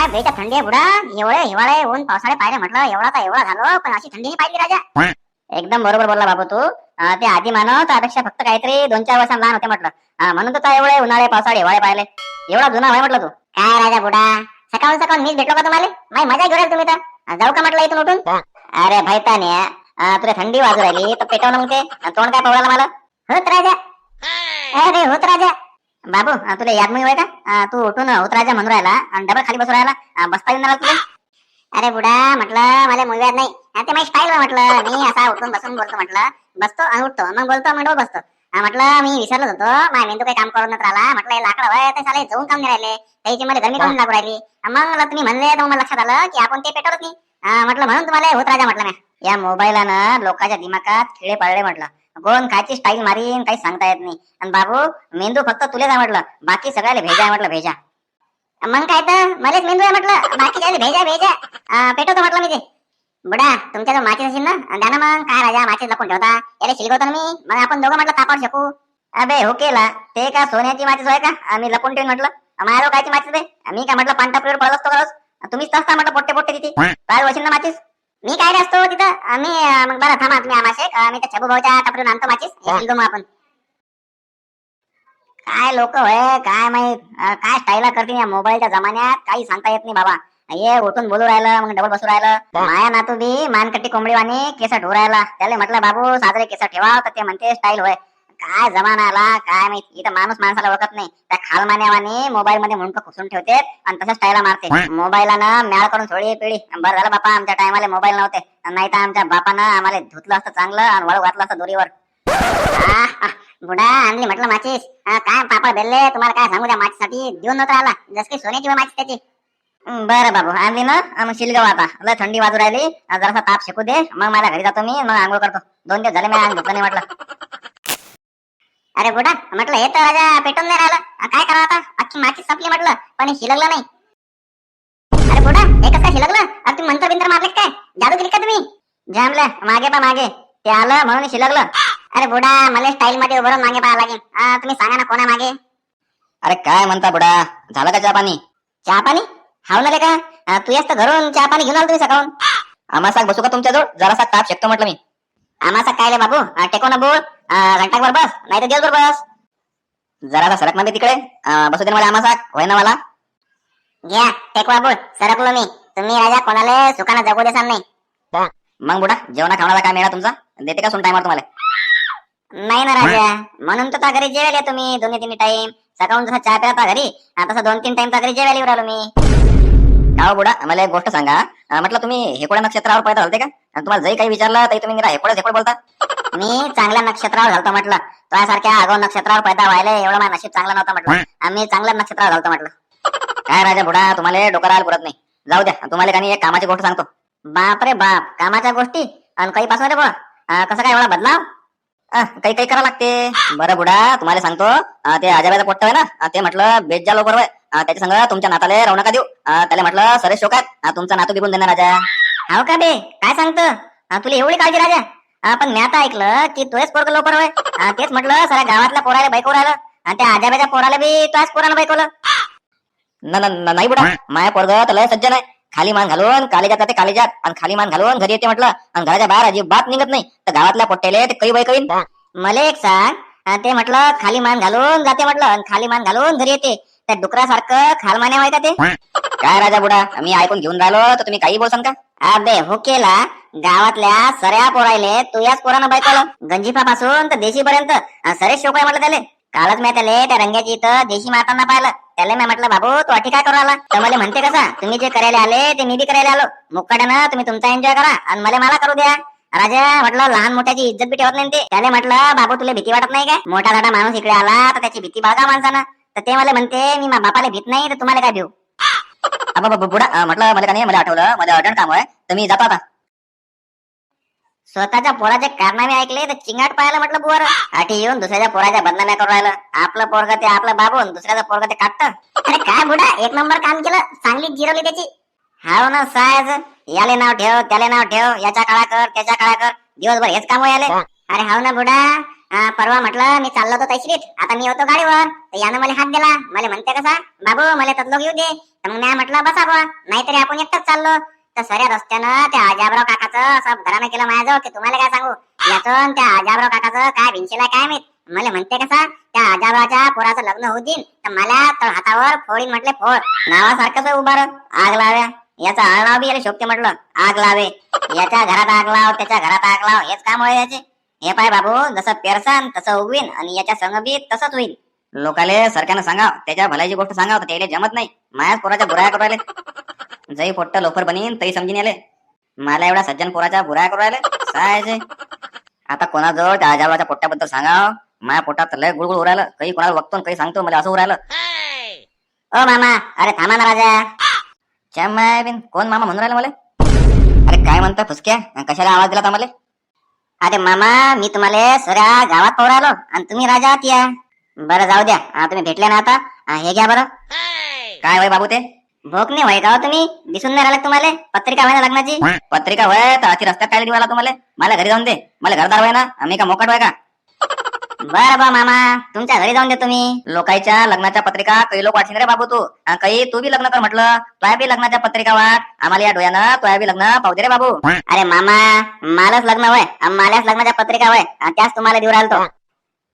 काय बेटा थंडी आहे बुडा एवढे हिवाळे ऊन पावसाळे पाहिले म्हटलं एवढा तर एवढा झालो पण अशी थंडी नाही पाहिजे राजा. एकदम बरोबर बोलला बाबू तू. ते आधी मानव त्यापेक्षा फक्त काहीतरी दोन चार वर्षांना लहान होते म्हटलं. म्हणून तर एवढे उन्हाळे पावसाळे हिवाळे पाहिले. एवढा जुना आहे म्हटलं तू. काय राजा बुडा. सकाळ सकाळ मीच भेटलो का तुम्हाला? माही मजा घेऊन तुम्ही तर. जाऊ का म्हटलं इथून उठून? अरे भैताने तुला थंडी वाजू राहिली तर पेटवलं ना मग ते. तोंड काय पवळाला मला? होत राजा. अरे होत राजा. बाबू तुला याद नाही का? तू उठून होत राजा म्हणून राहिला आणि डबल खाली बसून राहिला. बसता येऊन तुला? अरे बुडा म्हटलं मला मूवी याद नाही. ते माझी स्टाईल म्हटलं मी असा उठून बसून बोलतो म्हटलं. बसतो आणि उठतो. मग बोलतो मग बसतो. म्हटलं मी विसरलोच होतो. माझ्या मेंदू काही काम करून राहिला. म्हटलं हे लाकडं वय ते साले जाऊन काम नाही राहिले त्याची मला गरमी करून लागू राहिली. मग तुम्ही म्हणले तर मला लक्षात आलं की आपण ते पेटवत नाही. म्हटलं म्हणून तुम्हाला होत राजा म्हटलं मी या मोबाईलानं लोकांच्या दिमागात खिळे पडले म्हटलं. कोण कायची स्टाईल मारीन काही सांगता येत नाही. आणि बाबू मेंदू फक्त तुलेच आहे म्हटलं बाकी सगळ्याला भेजा म्हटलं भेजा. मग काय तर मलाच मेंदू आहे म्हटलं. बाकी भेजा भेजा. पेटवतो म्हटलं मी ते. बुडा तुमच्या जो माचीस असेल ना द्या ना मग. काय राजा माचीस लपून ठेवता? याला शिलगवतो ना मी. मग आपण दोघं म्हटलं तापावर शकू. अबे हो केला. ते का सोन्याची माचीस होय का? आम्ही लपून ठेवून म्हटलं. माझ्या कायची माचीस बे? मी काय म्हटलं प्लेट पडत असतो का तुम्हीच असता म्हटलं पोट्टे पोट्टे तिथे काय वशील ना माचीस? मी काय असतो तिथं. आम्ही मग बरं थांबा तुम्ही आमाशे मी त्या छबू भाऊच्या टपरीवर आणतो माचीस. शिलगो मग आपण. काय लोक होय काय माहीत? काय स्टाईला करतील या मोबाईलच्या जमान्यात? काही सांगता येत नाही बाबा. ये उठून बोलू राहिलं मग डबल बसू राहिलं. माया नातू बी मानकट्टी कोंबडी वाणी केस ढो राहिला. त्याला म्हटलं बाबू साजरे केस ठेवा. तर ते म्हणते स्टाईल होय. काय जमाना आला काय माहीत? इथं माणूस माणसाला ओळखत नाही. त्या खालमान्यावानी मोबाईल मध्ये मुंडक खुसून ठेवते आणि तसं स्टाईला मारते. मोबाईलानं म्याळ करून थोडी पिढी बरं झालं बापा आमच्या टायमाला मोबाईल नव्हते. नाही तर आमच्या बापानं आम्हाला धुतलं असतं चांगलं आणि वळ घातलं असतं दोरीवर. बुडा आणली म्हटलं माचीस. काय पापड बेलले तुम्हाला काय सांगू द्या माचीसाठी? देऊन नव्हतं आला. जस की सोन्याची माचीस त्याची. बरं बाबू आणली ना? मग शिलगाव आता. लय थंडी वाजू राहिली. जरासा ताप शेकू दे. मग मला घरी जातो मी मग आंघोळ करतो. दोन दिवस झाले मी धुतलं नाही म्हटलं अरे बुडा म्हटलं हे तर राजा पेटून नाही राहिलं. काय करावं आता? अख्खी माचीस संपली म्हटलं पण हे शिलगलं नाही. अरे बुडा हे कसं काय शिलगलं अरे तुम्ही मंत्र बिंत्र मारले काय? जादू केली का तुम्ही? जामलं मागे पा मागे. ते आलं म्हणून शिलगलं अरे बुडा मला स्टाईल मध्ये उभं राहून मागे पाहा लागेल. तुम्ही सांगा ना कोणा मागे? अरे काय म्हणता बुडा? झालं का चहा पाणी चहा पाणी हाव ना रे का तू याच तर घरून चहा पाणी घेऊन आलो तुम्ही सकाळून. आम्हाला बसू का तुमच्या जवळ जरासा ताप शेकतो म्हटलं मी. आम्हाला काय रे बाबू? टेको ना बोल. घंटाभर बस नाही तर दिवसभर बस. जरासा सरकमध्ये तिकडे. बसू दे मला आम्हाला होय ना मला? घ्या टेकवा बोल सरकलो मी. तुम्ही राजा कोणाला सुखानं जगू देसान नाही. मग बुडा जेवणा खावणारा काय मिळा तुमचा? देते का सोन टायमर तुम्हाला? नाही ना राजा. म्हणून तर घरी जेवायला मी. दोन्ही तीन टाइम सकाळून जसा चहा प्याता घरी तसं दोन तीन टाइम घरी जेवायला येऊ राहिलो मी. का हो बुडा मला एक गोष्ट सांगा. म्हटलं तुम्ही हेकोड्या नक्षत्रावर पैदा झालते का? तुम्हाला जरी काही विचारलं तरी तुम्ही निरा हेपड हेकोड बोलता. मी चांगल्या नक्षत्रावर घालतो म्हटलं. तुझ्यासारख्या आगाऊ नक्षत्रावर पैदा व्हायला एवढं माझं नशीब चांगलं नव्हतं म्हटलं. आम्ही चांगल्या नक्षत्रावर घालतो म्हटलं. काय राजा बुडा तुम्हाला डोकं पुरत नाही. जाऊ द्या तुम्हाला काही एक कामाची गोष्ट सांगतो. बाप रे बाप कामाच्या गोष्टी आणि काही पासून रे बुवा. कसं काय एवढा बदलाव? काही काही करावं लागते. बरं बुडा तुम्हाला सांगतो. ते आजाबाईचा पोट्ट आहे ना ते म्हटलं बेज जा लवकर त्याच्या संग तुमच्या नाताले राहू नका देऊ त्याला म्हटलं सरे शोक आहेत तुमचा नातू बिघून देणार राजा. हाव का बे? काय सांगतो? तुला एवढी काळजी राजा? पण मी आता ऐकलं की तोच पोरग लवकर होय. तेच म्हटलं सगळ्या गावातल्या पोराला बायको राहिलं. आणि त्या आजाबाच्या पोराला बी तोच पोराला बायकोलं. न- न- न- नाही बुडा. माया पोरग त्याला सज्जन आहे. खाली मान घालून कालेजात जाते कालेजात आणि खाली मान घालून घरी येते म्हटलं. आणि घराच्या बाहेर अजिबात निघत नाही. तर गावातल्या पोट्टेले ते काही बाई कवीन मला एक सांग. ते म्हटलं खाली मान घालून जाते म्हटलं. आणि खाली मान घालून घरी येते. त्या डुकरासारखं खालमाने का ते? काय राजा बुडा मी ऐकून घेऊन राहिलो तर तुम्ही काही बोलसान का? अबे हो केला. गावातल्या सऱ्या पोरायले तू याच पोरानं बायकोलं. गंजिफा पासून तर देशी पर्यंत सरे शोक आहे म्हटलं त्याले. कालच मी त्याले त्या रंगाची इथं देशी मारताना पाहिलं. त्याला मी म्हटलं बाबू तू अठी काय करू आला तर मला म्हणते कसा तुम्ही जे करायला आले ते मी बी करायला आलो. मुक्काड्यानं तुम्ही तुमचा एन्जॉय करा आणि मला मला करू द्या. राजा म्हटलं लहान मोठ्याची इज्जत बी ठेवत नाही ते. त्याला म्हटलं बाबू तुला भीती वाटत नाही काय? मोठा झाडा माणूस इकडे आला तर त्याची भीती बाळगा माणसानं. तर ते मला म्हणते मी बापाला भीत नाही तर तुम्हाला काय भिऊ बुडा म्हटलं मला का नाही मला आठवलं मला अर्जंट काम आहे तर मी जातो आता स्वतःच्या पोराचे कारनामे ऐकले तर चिंगाट पाहायला म्हटलं बुवार. आठी येऊन दुसऱ्याच्या पोराच्या बदनाम्या करून राहिलं. आपलं पोरग ते आपलं बाबून दुसऱ्याचं पोरग ते काटत. अरे काय बुडा एक नंबर काम केलं चांगली जिरवली त्याची. हाव ना सायज याले नाव ठेव त्याले नाव ठेव याच्या काळा कर त्याच्या काळा कर दिवसभर हेच काम याले अरे हाव ना बुडा परवा म्हटलं मी चाललो होतो तैश्रीत आता मी होतो गाडीवर. तर यानं मला हात दिला. मला म्हणते कसा बाबू मला तसलो येऊ दे. तर मग मी म्हटलं बसा नाहीतरी आपण एकटाच चाललो. तर सऱ्या रस्त्यानं त्या आजाबराव काकाचं असं घरानं केलं माझ्याजवळ. की तुम्हाला काय सांगू? याचं त्या आजाबराव काकाचं काय भिंशीला काय माहीत? मला म्हणते कसा त्या आजाबराच्या पोराचं लग्न होऊ देईन तर मला तर हातावर फोडीन म्हटले फोड. नावासारखंच उभार. आग लाव्या. याचा लाव बी याला शोभते म्हटलं. आग लावे. याच्या घरात आग लाव त्याच्या घरात आग लाव. हेच काम होय याचे. हे पाय बाबू जसं पेरसान तसं उगवीन आणि याच्या संग बी तसंच होईल. लोकाले सरकारनं सांगा त्याच्या भल्याची गोष्ट सांगा त्याला जमत नाही. मायाच पोराच्या बुराया करू राहिले. जई पोट्ट लोफर बनीन तरी समजून आले मला एवढा सज्जन पोराच्या बुराया करू राहिले. आता कोणाजवळ त्या आजाबाच्या पोट्ट्याबद्दल सांगाव? माया पोटात लय गुळगुळ उरायलं काही कोणाला बघतो काही सांगतो मला असं उरायलं ओ मामा अरे थांबा ना राजा. च्या माय बिन कोण मामा म्हणून राहिला मला? अरे काय म्हणता फुसक्या? कशाला आवाज दिला मला अरे मामा मी तुम्हाला सगळ्या गावात पाहू आलो आणि तुम्ही राजा आहात या. बरं जाऊ द्या. हा, तुम्ही भेटले ना आता. हा, हे घ्या बरं. काय वय बाबू ते? भोक नाही होय का हो तुम्ही? दिसून नाही राहिला तुम्हाला? पत्रिका व्हायला लग्नाची पत्रिका होय तर अति रस्त्यात काय दिवाला तुम्हाला? मला घरी जाऊन दे. मला घरदार होय ना आम्ही का मोकट होय का? बर बा मामा तुमच्या घरी जाऊन दे तुम्ही. लोकांच्या लग्नाच्या पत्रिका काही लोक वाटशील रे बाबू तू. काही तू बी लग्न कर म्हटलं. तुया बी लग्नाच्या पत्रिका वाट आम्हाला या डोळ्यानं तुया बी लग्न पाहू दे रे बाबू. अरे मामा मालाच लग्न होय माल्याच लग्नाच्या पत्रिका होय त्याच तुम्हाला देऊ राहिलो तो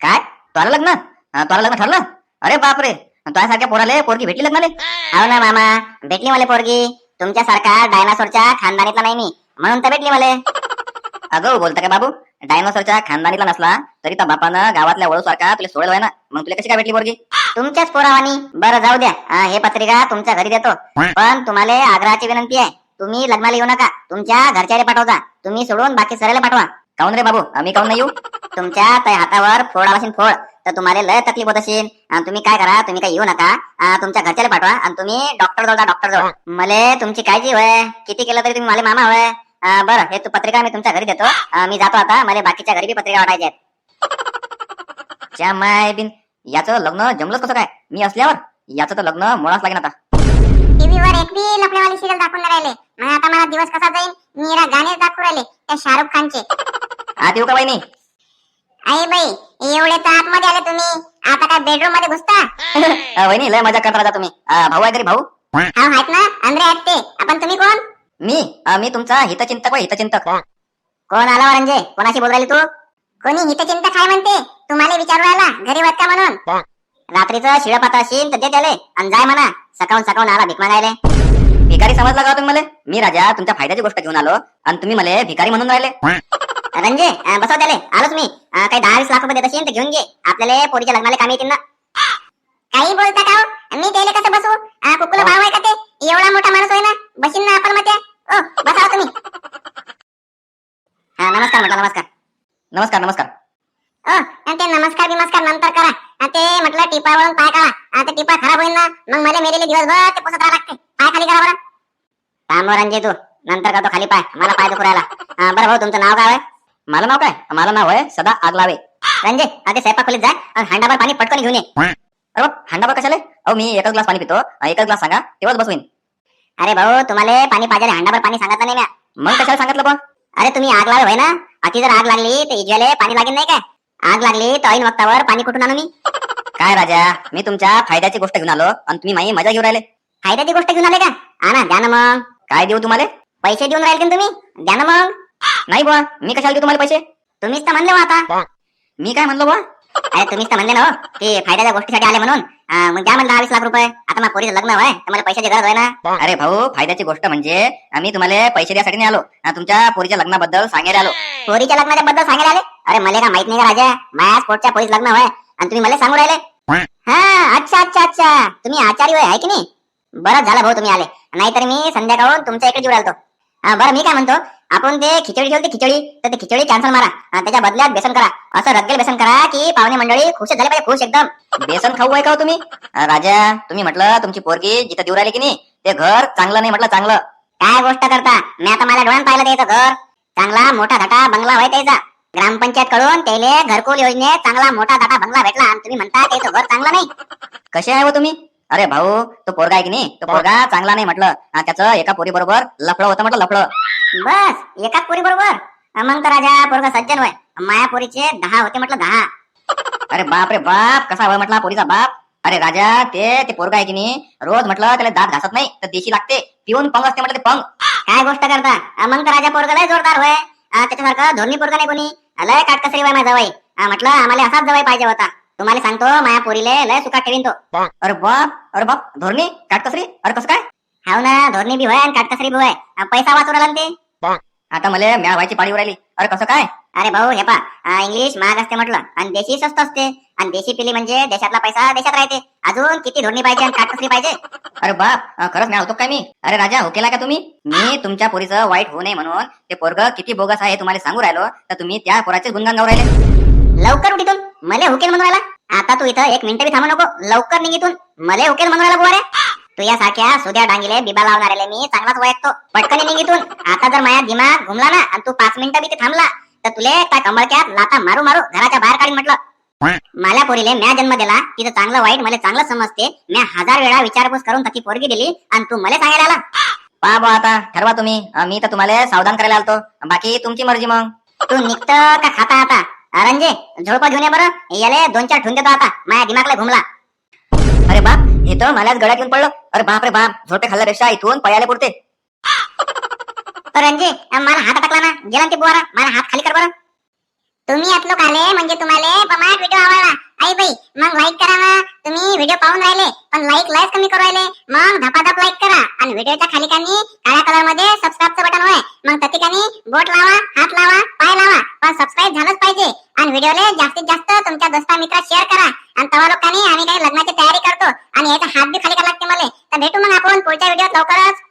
काय? तुला लग्न? अं, तुला लग्न ठरलं? अरे बापरे. तुझ्यासारख्या पोराले पोरगी भेटली लग्नाले? हो ना मामा. भेटली मला पोरगी. तुमच्यासारखा डायनासोरच्या खानदानीतला नाही मी म्हणून तर भेटली मला. अगं बोलता का बाबू? डायनोसरच्या खानदानीला नसला तरी त्या बापानं गावातल्या वळू सारखा तुला सोडेल ना मग तुला कशी काय भेटली पोरगी? तुमच्याच पोरावानी. बरं जाऊ द्या. हा, हे पत्रिका तुमच्या घरी देतो. पण तुम्हाला आग्रहाची विनंती आहे. तुम्ही लग्नाला येऊ नका. तुमच्या घरच्याला पाठवता तुम्ही सोडून बाकी सरायला पाठवा. काऊन रे बाबू? आम्ही काऊन नाही येऊ? तुमच्या त्या हातावर फोड आवाशीन फोड. तर तुम्हाला लय तकलीफ होत असेल. आणि तुम्ही काय करा? तुम्ही काय येऊ नका. अं, तुमच्या घरच्याला पाठवा. आणि तुम्ही डॉक्टर जवळ जा डॉक्टर जवळ. मला तुमची काळजी होय. किती केलं तरी तुम्ही मला मामा होय. बरं हे तू पत्रिका मी तुमच्या घरी देतो. अं, मी जातो आता. मला बाकीच्या घरी बी पत्रिका वाटायची आहेत. च्या माय बिन. याचं लग्न जमलंच कसं काय? मी असल्यावर याचं तर लग्न मुळाच लागेल आता. टीव्हीवर एक बी लफडेवाली सिरियल दाखवून नाही राहिले. मग आता मला दिवस कसा जाईल मी याला गाणेच दाखवून राहिले त्या शाहरुख खानचे. आत येऊ का वहिनी? आई बाई एवढे तर आतमध्ये आले तुम्ही. आता काय बेडरूममध्ये घुसता? अं, वहिनी लय मजा करता राजा तुम्ही. अं, भाऊ आहे घरी भाऊ. हा आहेत ना. अंद्रे आहेत ते. आपण तुम्ही कोण? मी? अं, मी तुमचा हितचिंतक व हितचिंतक. कोण? आला रंजे कोणाशी बोल राहिली तू? कोणी हितचिंतक काय म्हणते? तुम्हाला विचारू राहिला घरी वाट का म्हणून रात्रीचं शिळ पाता असेल तर दे त्याले आणि जाय म्हणा सकाळून सकाळून आला भीक मागायले भिकारी समजला का तुम्ही मला मी राजा तुमच्या फायद्याची गोष्ट घेऊन आलो. आणि तुम्ही मला भिकारी म्हणून राहिले. रंजे अं, बसव त्याले. आलोच मी. अं, काही दहा वीस लाख रुपये देत असेल तर घेऊन घे. आपल्याला पोरीच्या लग्नाला कामी येतील ना. काही बोलता का हो? मी त्याला कसं बसू कुकुला भाव आहे का ते? एवढा मोठा माणूस होय ना? बशीन ना आपण मध्ये ओ बसा तुम्ही हा नमस्कार म्हटलं नमस्कार. नमस्कार नमस्कार. आणि ते नमस्कार बिमस्कार नंतर करा. आणि ते म्हटलं टिपावरून पाय काढा. आणि ते टिपा खराब होईल ना मग मला मेलेले दिवसभर ते पुसत राहा लागते. पाय खाली करा बरं. थांब रंजे तू नंतर करतो खाली पाय. मला पाय दुखू राहिला. अं, बरं भाऊ तुमचं नाव काय आहे मला नाव काय? मला नाव आहे सदा आग लावे रंजे आधी स्वयंपाक खोलीत जा. आणि हांडाभर पाणी पटकन घेऊन ये. अरे बाप, हांडाभर कशाले? अहो मी एकच ग्लास पाणी पितो. अं, एकच ग्लास सांगा तेव्हाच बसवीन. अरे भाऊ तुम्हाला पाणी पाहिजे हांडाभर पाणी सांगितलं नाही म्या मग कशाला सांगितलं पण? अरे तुम्ही आग लावे होय ना? अति जर आग लागली तर इजवाले पाणी लागेल नाही काय? आग लागली तर ऐन वक्तावर पाणी कुठून आणू मी? काय राजा मी तुमच्या फायद्याची गोष्ट घेऊन आलो आणि तुम्ही माई मजा घेऊन राहिले. फायद्याची गोष्ट घेऊन आले का? आणा द्या ना मग. काय देऊ तुम्हाला? पैसे देऊन राहिले का तुम्ही? द्या ना मग. नाही बुवा मी कशाला देऊ तुम्हाला पैसे? तुम्हीच तर म्हणले आता. मी काय म्हणलो बुवा? अरे तुम्हीच तर म्हणले ना हो, की फायद्याच्या गोष्टीसाठी आले म्हणून. अं, मग द्या म्हणलं दहा वीस लाख रुपये. आता मग पोरीचं लग्न होय तर मला पैशाची गरज आहे ना. अरे भाऊ फायद्याची गोष्ट म्हणजे आम्ही तुम्हाला पैसे द्यासाठी नाही आलो अं, तुमच्या पोरीच्या लग्नाबद्दल सांगायला आलो. पोरीच्या लग्नाच्या बद्दल सांगायला आले? अरे मला काय माहीत नाही का राजा? माझ्या पोटच्या पोरीचं लग्न होय आणि तुम्ही मला सांगू राहिले? हा अच्छा अच्छा अच्छा. तुम्ही आचारी होय आहे की नाही? बरं झालं भाऊ तुम्ही आले. नाहीतर मी संध्याकाळून तुमच्या इकडे जीव राहिलो हा, बरं मी काय म्हणतो? आपण ते खिचडी ठेवली खिचडी. तर ते खिचडी कॅन्सल मारा. आणि त्याच्या बदल्यात बेसन करा. असं रगेल बेसन करा की पाहुणे मंडळी खुश झाले पाहिजे खुश एकदम. बेसन खाऊ आहे का हो तुम्ही? राजा तुम्ही म्हटलं तुमची पोरगी जिथं देऊ राहिली की नाही ते घर चांगलं नाही म्हटलं चांगलं. काय गोष्ट करता? मी आता मला डोळ्यात पाहिलं त्याचं घर. चांगला मोठा धाटा बंगला होय त्याचा. ग्रामपंचायत कडून त्याला घरकुल योजनेत चांगला मोठा धाटा बंगला भेटला. आणि तुम्ही म्हणता त्याचं घर चांगलं नाही. कसे आहे हो तुम्ही? अरे भाऊ तो पोरगा आहे की नाही? तो पोरगा चांगला नाही म्हटलं. अं, त्याचं एका पोरी बरोबर लफडं होतं म्हटलं लफडं. बस एकाच पोरी बरोबर? मग तर राजा पोरगा सज्जन होय. मायापुरीचे दहा होते म्हटलं दहा. अरे बाप रे बाप कसा हवा म्हटला पोरीचा बाप? अरे राजा ते ते पोरगा आहे की नाही? रोज म्हटलं त्याला दात घासत नाही तर देशी लागते. पिऊन पंग असते म्हटलं ते पंग. काय गोष्ट करता? मग तर राजा पोरग लय जोरदार होय. अं, त्याच्यासारखं धोरणी पोरग नाही कोणी? लय काटकसरी वय माझा वय. म्हटलं आम्हाला असाच जवळ पाहिजे होता. तुम्हाला सांगतो माया पोरीले लय सुखात ठेवीन तो. अरे बाप अरे बाप धोरणी काटकसरी अरे कसं काय? हाव ना धोरणी बी होय आणि काटकसरी बी होय. पैसा राहिला ना ते? आता मला म्या व्हायची पाळी राहिली अरे कसं काय? अरे भाऊ हे पा इंग्लिश महाग असते म्हटलं. आणि देशी स्वस्त असते. आणि देशी पिली म्हणजे देशातला पैसा देशात राहते. अजून किती धोरणी पाहिजे आणि काटकसरी पाहिजे? अरे बाप खरंच म्या होतो काय मी? अरे राजा हो केला का तुम्ही? मी तुमच्या पोरीचं वाईट होऊ नये म्हणून ते पोरग किती बोगस आहे तुम्हाला सांगू राहिलो. तर तुम्ही त्या पोराचे गुणगान गाऊ राहिले. लवकर उठीतून मले हुकेल म्हणून राहिला. आता तू इथं एक मिनिट बी थांबू नको. लवकर निघितून मले हुकेल म्हणून राहिला बुवा रे तू यासारख्या सुद्या डांगीले बिबा लावणाऱ्याले मी चांगलाच ओळखतो पटकन निघितून आता जर माझ्या दिमाग घुमला ना आणि तू पाच मिनिटं बी ते थांबला तर तुले त्या कमळक्यात लाता मारू मारू घराच्या बाहेर काढीन म्हटलं. मला पोरीले म्या जन्म दिला तिथं चांगलं वाईट मला चांगलं समजते. म्या हजार वेळा विचारपूस करून तशी पोरगी दिली आणि तू मला सांगायला आला. पहा बुवा आता ठरवा तुम्ही. मी तर तुम्हाला सावधान करायला आलतो. बाकी तुमची मर्जी मग. तू निघत का खाता आता? रंजे झोळप घेऊन ये बरं. याले दोन चार ठेवून देतो आता. माझ्या दिमागला घुमला. अरे बाप हे तर मलाच गळ्यात येऊन पडलं. अरे बाप रे बाप झोपे खाल्ल्यापेक्षा इथून पयाले पुरते. रंजे मला हात टाकला ना. गेला ना ते बुवारा. मला हात खाली कर बरं. तुम्ही यातलो आले म्हणजे तुम्हाला बमाट व्हिडिओ आवडला आई बाई मग लाईक करा ना. व्हिडिओ पाहून राहिले पण लाईक लाईक कमी करू राहिले मग धपाधप लाईक करा. आणि व्हिडिओच्या खाली कानी काळ्या कलरमध्ये सबस्क्राईबचं बटन होय. मग त्या ठिकाणी बोट लावा हात लावा पाय लावा पण सबस्क्राईब झालंच पाहिजे. आणि व्हिडिओला जास्तीत जास्त तुमच्या दोस्ता मित्र शेअर करा. आणि तवा लोकांनी आम्ही काही लग्नाची तयारी करतो. आणि याचा हात बी खाली करा लागते मला. तर भेटू मग आपण पुढच्या व्हिडिओत लवकरच.